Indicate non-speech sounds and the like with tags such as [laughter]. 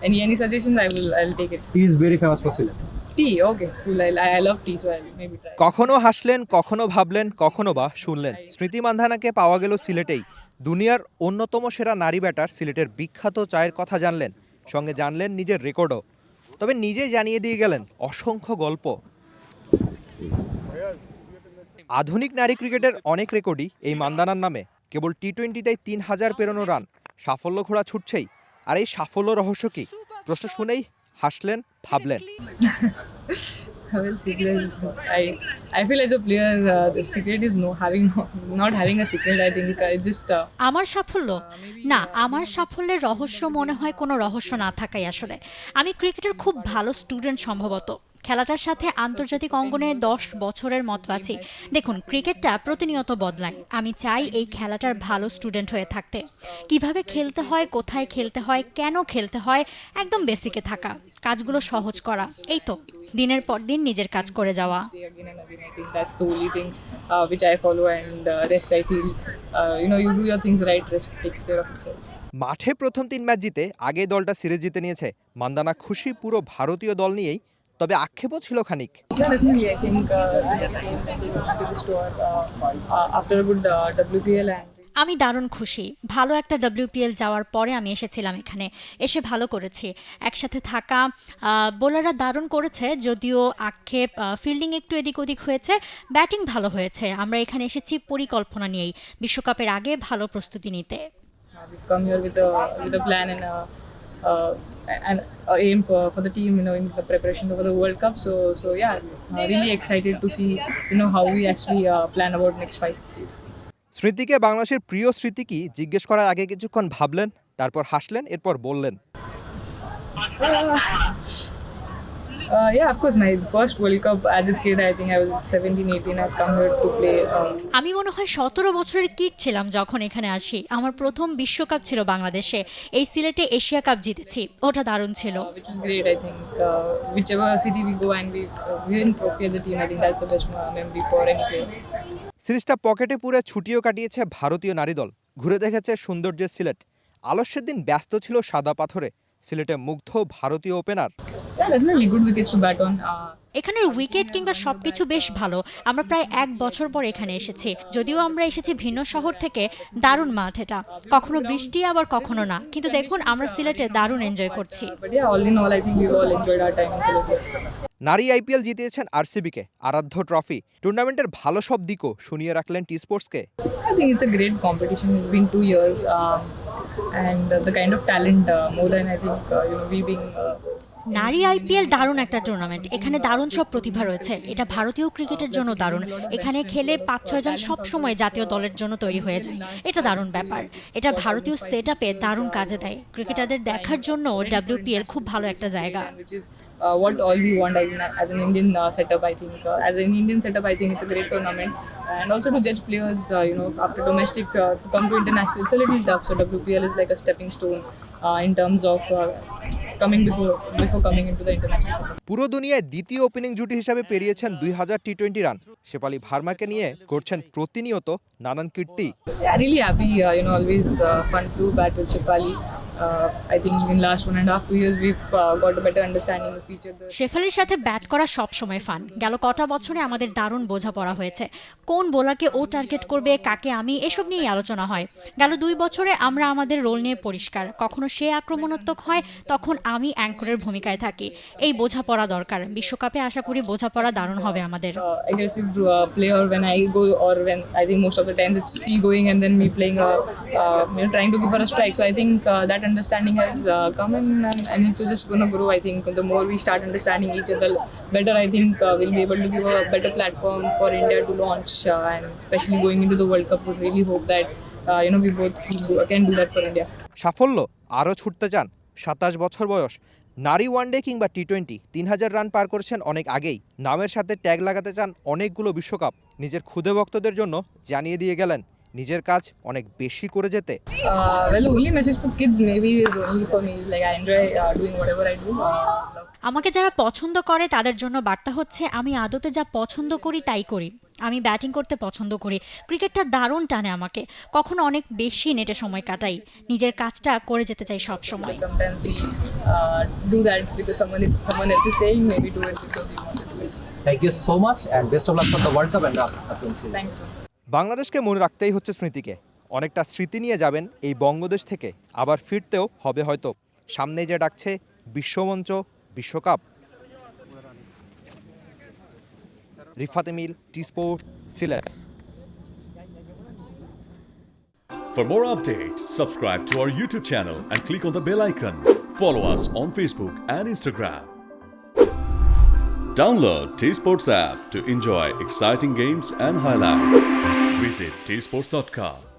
Any any suggestions? I will I'll take it. He is very famous for Silat. Tea, okay, cool. I I love tea, so I'll maybe try. কখনো হাসলেন কখনো ভাবলেন কখনো বা শুনলেন স্মৃতি মান্ধানাকে পাওয়া গেল সিলেটেই দুনিয়ার অন্যতম সেরা নারী ব্যাটার সিলেটের বিখ্যাত চায়ের কথা জানলেন সঙ্গে জানলেন নিজের রেকর্ডও তবে নিজে জানিয়ে দিয়ে গেলেন অসংখ্য গল্প আধুনিক নারী ক্রিকেটের অনেক রেকর্ডই এই মান্দানার নামে কেবল টি টোয়েন্টিতেই তিন হাজার পেরোনো রান সাফল্য ঘোড়া ছুটছেই আর এই সাফল্য রহস্য কি প্রশ্ন শুনেই হাসলেন ভাবলেন [laughs] Well, secret is I I feel as a player, uh, the secret is no having not having a secret. I think uh, it's just. Uh, আমার সাফল্য না আমার সাফল্যের রহস্য মনে হয় কোনো রহস্য না থাকাই আসলে আমি ক্রিকেটের খুব ভালো স্টুডেন্ট সম্ভবত খেলাটার সাথে আন্তর্জাতিক অঙ্গনে দশ বছরের মত আছি। দেখুন ক্রিকেটটা প্রতিনিয়ত বদলায়। আমি চাই এই খেলাটার ভালো স্টুডেন্ট হয়ে থাকতে। কীভাবে খেলতে হয় কোথায় খেলতে হয় কেন খেলতে হয় একদম বেসিকে থাকা। কাজগুলো সহজ করা। এই তো দিনের পর দিন নিজের কাজ করে যাওয়া. মাঠে প্রথম তিন ম্যাচ জিতে আগে দলটা সিরিজ জিতে নিয়েছে। মান্দানা খুশি পুরো ভারতীয় দল নিয়েই তবে আক্ষেপও ছিল খানিক. আমি দারুণ খুশি। ভালো একটা ডব্লিউপিএল যাওয়ার পরে আমি এসেছিলাম এখানে। এসে ভালো করেছি। একসাথে থাকা বোলাররা দারুণ করেছে যদিও আক্ষেপ ফিল্ডিং একটু এদিক ওদিক হয়েছে। ব্যাটিং ভালো হয়েছে। আমরা এখানে এসেছি পরিকল্পনা নিয়েই। বিশ্বকাপের আগে ভালো প্রস্তুতি নিতে। Uh, and uh, aim for, for the team, you know, in the preparation for the World Cup. So so yeah, uh, really excited to see you know how we actually uh, plan about next five six days. স্মৃতিকে বাংলাদেশের প্রিয় স্মৃতি কি জিজ্ঞেস করার আগে কিছুক্ষণ ভাবলেন তারপর হাসলেন এরপর বললেন আমি মনে হয় সতেরো বছরের কিট ছিলাম যখন এখানে আসি। আমার প্রথম বিশ্বকাপ ছিল বাংলাদেশে। এই সিলেটে এশিয়া কাপ জিতেছি। ওটা দারুণ ছিল। সিরিজটা পকেটে পুরে ছুটিও কাটিয়েছে ভারতীয় নারী দল। ঘুরে দেখেছে সৌন্দর্যের সিলেট। আলস্যের দিন ব্যস্ত ছিল সাদা পাথরে। সিলেটে মুগ্ধ ভারতীয় ওপেনার. Uh, এখানের উইকেট কিংবা সবকিছু বেশ ভালো। আমরা প্রায় এক বছর পর এখানে এসেছি। যদিও আমরা এসেছি ভিন্ন শহর থেকে দারুণ মাঠ এটা। কখনো বৃষ্টি আবার কখনো না। কিন্তু দেখুন আমরা সিলেটে দারুণ এনজয় করছি. নারী আইপিএল জিতিয়েছেন আরসিবিকে আরাধ্য ট্রফি টুর্নামেন্টের ভালো সব দিকও শুনিয়ে রাখলেন টি স্পোর্টসকে I think it's a great competition. It's been two years, um, and uh, the kind of talent uh, more than I think uh, you know we being. Uh, নারী IPL দারুণ একটা টুর্নামেন্ট এখানে দারুণ সব প্রতিভা রয়েছে এটা ভারতীয় ক্রিকেটের জন্য দারুণ এখানে খেলে পাঁচ ছয় জন সব সময় জাতীয় দলের জন্য তৈরি হয়ে যায় এটা দারুণ ব্যাপার এটা ভারতীয় সেট আপে দারুণ কাজে দেয় ক্রিকেটারদের দেখার জন্য ডাব্লিউপিএল খুব ভালো একটা জায়গা uh, what all we want as an, as an Indian uh, setup. I think uh, as an Indian setup, I think it's a great tournament, and also to judge players, uh, you know, after domestic uh, to come to international, it's a little tough. So WPL is like a stepping stone uh, in terms of uh, পুরো দুনিয়ায় দ্বিতীয় opening জুটি হিসাবে পেরিয়েছেন দুই হাজার টি twenty run Shefali ভার্মাকে নিয়ে করছেন প্রতিনিয়ত নানান কীর্তি। Really to bat Uh, in last one and a half two years we've uh, got a better understanding of each other. শেফালির সাথে ব্যাট করা সব সময় ফান গেল কটা বছরে আমাদের দারুণ বোঝাপড়া হয়েছে। কোন বোলারকে ও টার্গেট করবে কাকে আমি এসব নিয়েই আলোচনা হয়। গেল দুই বছরে আমরা আমাদের রোল নিয়ে পরিষ্কার। কখনো সে আক্রমণাত্মক হয় তখন আমি অ্যাঙ্করের ভূমিকায় থাকি। এই বোঝাপড়া দরকার। বিশ্বকাপে আশা করি বোঝাপড়া দারুণ হবে আমাদের। Uh, aggressive uh, player when I go, or when I think most of the time it's C going and uh, uh, you know, trying to give her a strike. So I think uh, that understanding has uh, come in and, and it's just going to grow. I think the more we start understanding each other better, I think uh, we'll be able to give a better platform for India to launch. Uh, and especially going into the World Cup, we really hope that uh, you know we both can do that for India. সাফল্য আরও ছুটতে চান সাতাশ বছর বয়স নারী one day কিংবা T twenty তিন হাজার রান পার করেছেন অনেক আগেই নামের সাথে ট্যাগ লাগাতে চান অনেকগুলো বিশ্বকাপ নিজের ক্ষুদে ভক্তদের জন্য জানিয়ে দিয়ে গেলেন নিজের কাজ অনেক বেশি করে যেতে। আমাকে যারা পছন্দ করে তাদের জন্য বার্তা হচ্ছে আমি আদতে যা পছন্দ করি তাই করি। আমি ব্যাটিং করতে পছন্দ করি। ক্রিকেটটা দারুণ টানে আমাকে। কখনো অনেক বেশি নেটে সময় কাটাই। নিজের কাজটা করে যেতে চাই সব সময়। Uh. বাংলাদেশকে মনে রাখতেই হচ্ছে স্মৃতিকে অনেকটা স্মৃতি নিয়ে যাবেন এই বঙ্গদেশ থেকে আবার ফিরতেও হবে হয়তো সামনেই যে ডাকছে বিশ্বমঞ্চ বিশ্বকাপ Rifat T sport Sylhet For more updates, subscribe to our YouTube channel and click on the bell icon. Follow us on Facebook and Instagram. Download T Sports app to enjoy exciting games and highlights. Visit tsports.com.